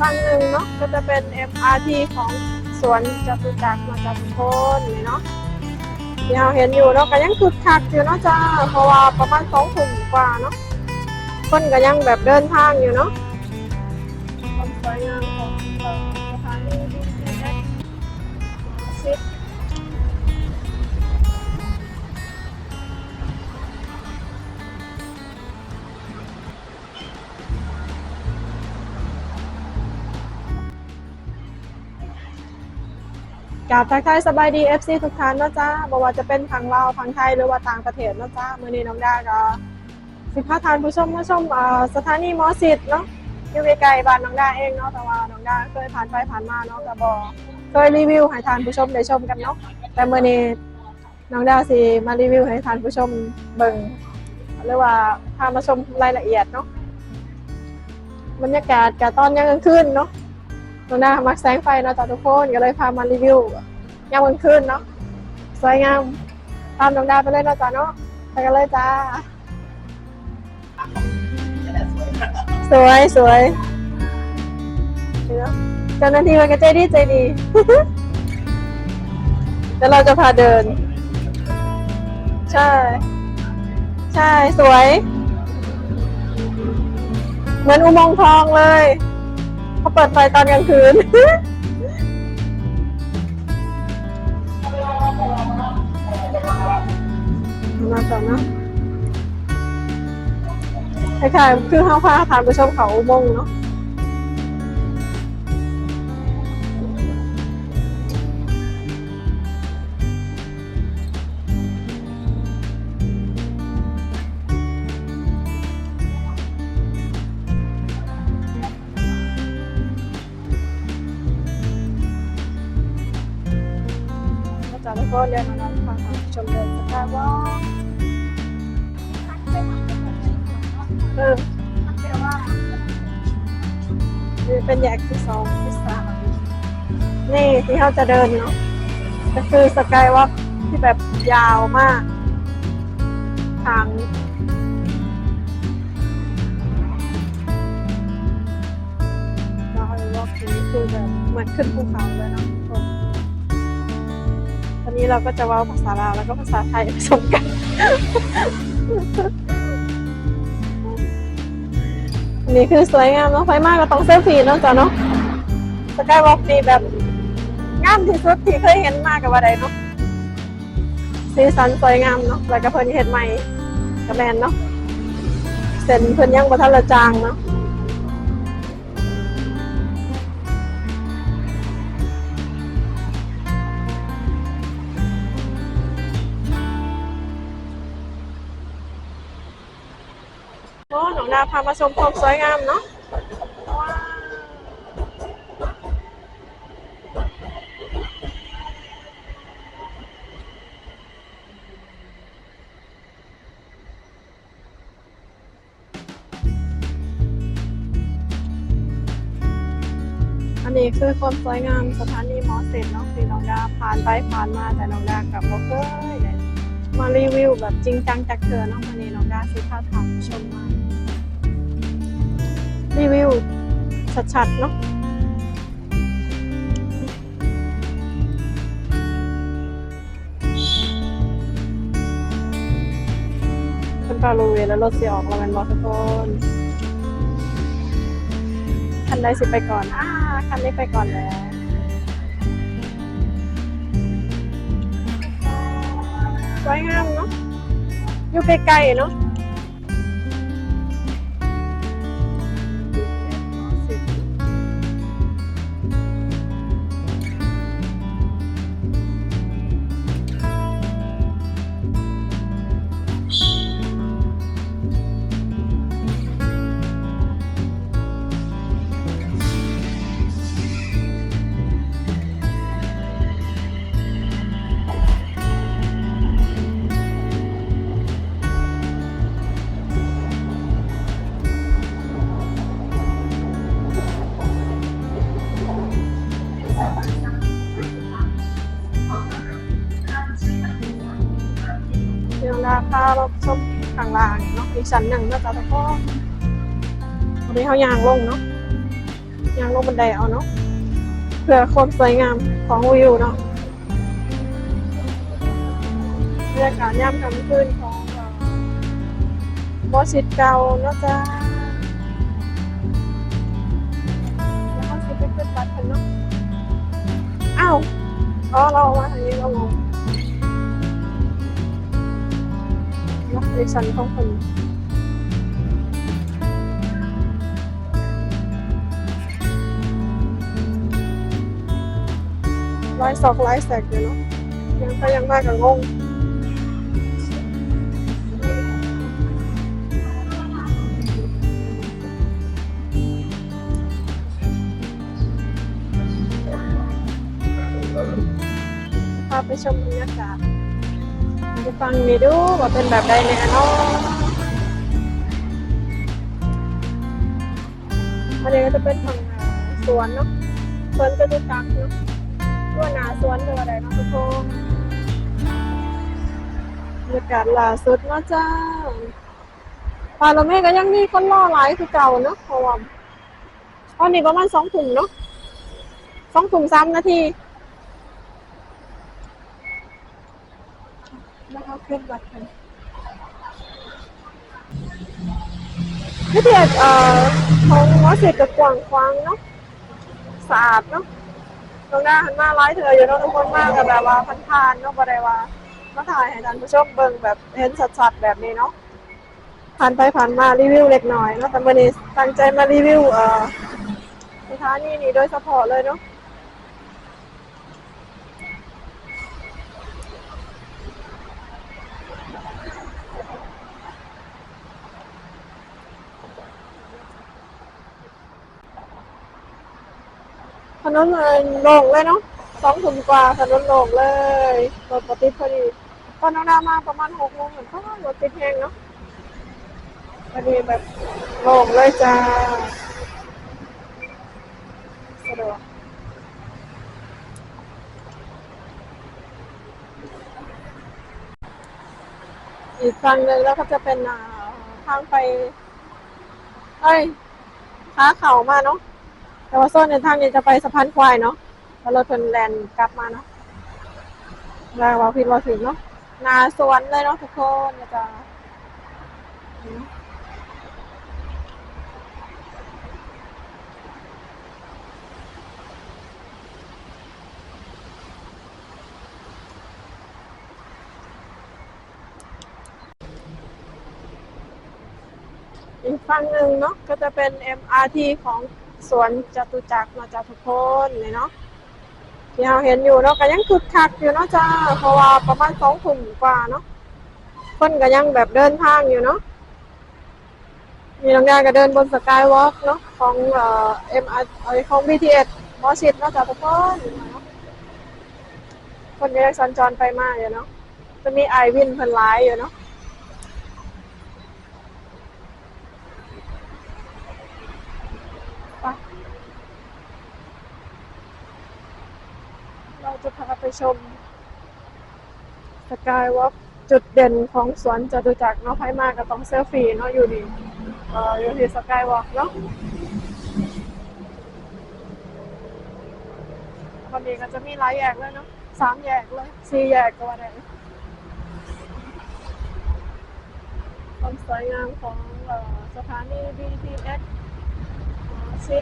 ฝั่งหนึ่งเนาะก็จะเป็น MRT ของสวนจตุจักรมาจากทุกคนนี่เนาะที่เราเห็นอยู่เนาะก็ยังคึกคักอยู่เนาะจ้าเพราะว่าประมาณสองทุ่มกว่าเนาะคนก็ยังแบบเดินทางอยู่เนาะความสวยงาม กาบทักทายสบายดี FC ทุกท่านนะจ๊ะบอกว่าจะเป็นทางลาทางไทยหรือว่าต่างประเทศนะจ๊ะมื่อนี้น้องดาก็สิพาทานผู้ชมมาชมสถานีมอสิทธ์เนาะอยู่ใกลๆบ้านน้องดาเองเนาะแต่ว่าน้องดาเคยผ่านไปผ่านมาเนาะก็บอเคยรีวิวให้ทานผู้ชมได้ชมกันเนาะแต่มื่อนี้น้องดาสิมารีวิวให้ทานผู้ชมเบิ่งเรียกว่าพามาชมรายละเอียดเนาะบรรยากาศกับตอนยังกลางคืนเนาะ น้องดามักแสงไฟเนาะจ้าทุกคนก็เลยพามารีวิวยามกลางคืนเนาะสวยงามตามน้องดาวไปเลยเนาะจ้าเนาะไปกันเลยจ้า สวยสวยเนาะเจ้าหน้าที่มันก็ใจดีใจดีเดี๋ยวเราจะพาเดิน ใช่ ใช่สวย เหมือนอุโมงค์ทองเลย เขาเปิดไฟตอนกลางคืน มาต่อนะคล้ายๆคือห้าผ้าทานไปชมเขาอุโมงค์เนาะ อาจารย์ก็เรียนมาแล้วค่ะชมเดินสกายวอลเออนี่เป็นแยกที่สองที่สามนี่ที่เขาจะเดินเนาะก็คือสกายวอล์กที่แบบยาวมาก ทางสกายวอล์กนี้คือแบบเหมือนขึ้นภูเขาเลยเนาะ วันนี้เราก็จะว่าภาษาลาวแล้วก็ภาษาไทยผสมกัน นี่คือสวยงามเนาะไฟมากก็ต้องเซลฟี่เนาะจ้ะเนาะสกายวอล์กนี่แบบงามที่สุดที่เคยเห็นมากกับอะไรเนาะสีสันสวยงามเนาะแล้วก็เพิ่นเห็นใหม่กับแมนเนาะเส้นเพิ่นยังบ่ทันละจางเนาะ โอ้หนองดาพามาชมความสวยงามเนาะอันนี้คือความสวยงามสถานีมอเสร็จเนาะที่น้องดาผ่านไปผ่านมาแต่น้องดากับโบเคยได้มารีวิวแบบจริงจังจากเธอเนาะวันนี้น้องดาสิพาถามชมมา ชัดๆเนาะเป็นปลาลูเวแล้วรถเสียออกแล้วมันบอกทุกคนคันใดสิไปก่อนอ่าคันนี้ไปก่อนแล้วสวยงามเนาะอยู่ใกลๆเนาะางล่างเนาะอีกชั้นหนึ่งเนาะจ๊ะทุกคนวันนี้เขายางลงเนาะยางลงบันไดเอาเนาะเพื่อความสวยงามของวิวเนาะบรรยากาศย่ำกลางคืนของบอสิตเก่าเนาะจ้าแล้วก็สิไปขึ้นบัตรกันเนาะอ้าวอ๋อเราเอามาทางนี้เรางง ดิฉันของคนร้อยสอกร้อยแสกอยู่เนาะยังก็ยังมากกับงงพาไปชมบรรยากาศ ฟังนี่ดูว่าเป็นแบบใดเนี่ยเนาะอันนี้ก็จะเป็นทางสวนเนาะสวนจะตุจักเนาะทั่วหนาสวนเรือะไรเนาะทุกคนบรรยากาศล่าสุดเนาะจ้าปลาโลเม่ก็ยังมีคนล่อหลายคือเก่าเนาะเพราะว่าตอนนี้ประมาณสองถุงเนาะสองถุงสามนาที เพื่อนวัดกันวิทยาเอ่อของมอสิตกับกว้างขวางเนาะสะอาดเนาะตรงหน้าหันมาไลฟ์เธออยู่เนาะทุกคนมากกับแบบว่าพันๆเนาะบ่ได้ว่ามาถ่ายให้ท่านผู้ชมเบิ่งแบบเห็นชัดๆแบบนี้เนาะผ่านไปผ่านมารีวิวเล็กน้อยเนาะแต่วันนี้ตั้งใจมารีวิวเอ่อสถานีนี้โดยเฉพาะเลยเนาะ นนเลยโล่งเลยเนาะสองถุงกว่าถนนโล่งเลยรถปติดพอดีตอนน้องดามาประมาณหกโมงเหมือนก็รถติดแห้งเนาะพอดีแบบโล่งเลยจ้าสะดวกอีกฝั่งหนึ่งแล้วก็จะเป็นทางไปเอ้ยขาเข่ามาเนาะ แต่ว่าโซนในทางนี้จะไปสะพานควายเนาะแล้วรถเพิ่นแลนกลับมาเนาะแล้วว่าผิดว่าถึงเนาะนาสวนเลยเนาะทุกคนนะจ๊ะอีกฝั่งหนึ่งเนาะก็จะเป็น MRT ของ สวนจตุจักรเนาะจ๊ะทุกคนเลยเนาะที่เราเห็นอยู่เนาะก็ยังคึกคักอยู่เนาะจ้าเพราะว่าประมาณสองถุ่มกว่าเนาะคนก็ยังแบบเดินทางอยู่เนาะมีน้องยาก็เดินบนสกายวอล์กเนาะของเอ่อเอ็มอาร์ของ BTS มอชิดเนาะจ้าทุกคนคนก็ยังสัญจรไปมาอยู่เนาะจะมีไอวินเพิ่นไลายอยู่เนาะ เราจะพาไปชมสกายวอล์กจุดเด่นของสวนจตุจักรเนาะไพมากก็ต้องเซลฟี่เนาะอยู่นี่เอออยู่ที่สกายวอล์กเนาะวันนี้ก็จะมีหลายแยกเลยเนาะสามแยกเลยสี่แยกก็ว่าได้ความสวยงามของสถานี BTS ซิ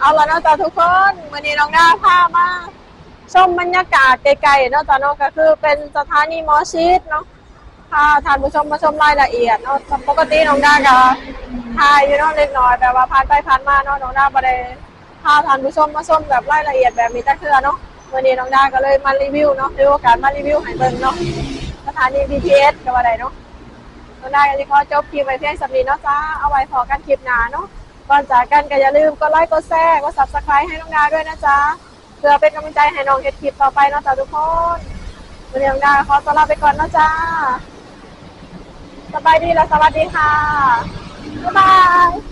เอาละเนาะจ้าทุกคนวันนี้น้องดาพามาชมบรรยากาศไกลๆเนาะจ้าเนาะก็คือเป็นสถานีมอชิดเนาะพาท่านผู้ชมมาชมรายละเอียดเนาะปกติน้องดาก็ถ่ายอยู่เนาะเล็กน้อยแบบว่าผ่านไปผ่านมาเนาะน้องดาบ่ได้พาท่านผู้ชมมาชมแบบรายละเอียดแบบมีแต่เทือเนาะวันนี้น้องดาก็เลยมารีวิวเนาะถือโอกาสมารีวิวให้เบิ่งเนาะสถานี BTS ก็ว่าได้เนาะน้องดาก็สิขอจบคลิปไว้เพียงสำนี้เนาะจ้าเอาไว้พอกันคลิปหน้าเนาะ ก่อนจากกันก็อย่าลืมกดไลค์กดแชร์กดซับสไครต์ให้น้องดาด้วยนะจ๊ะเพื่อเป็นกำลังใจให้น้องเฮ็ดคลิปต่อไปนะจ๊ะทุกคนวันนี้น้องดาขอตัวลาไปก่อนนะจ๊ะสบายดีและสวัสดีค่ะบ๊ายบาย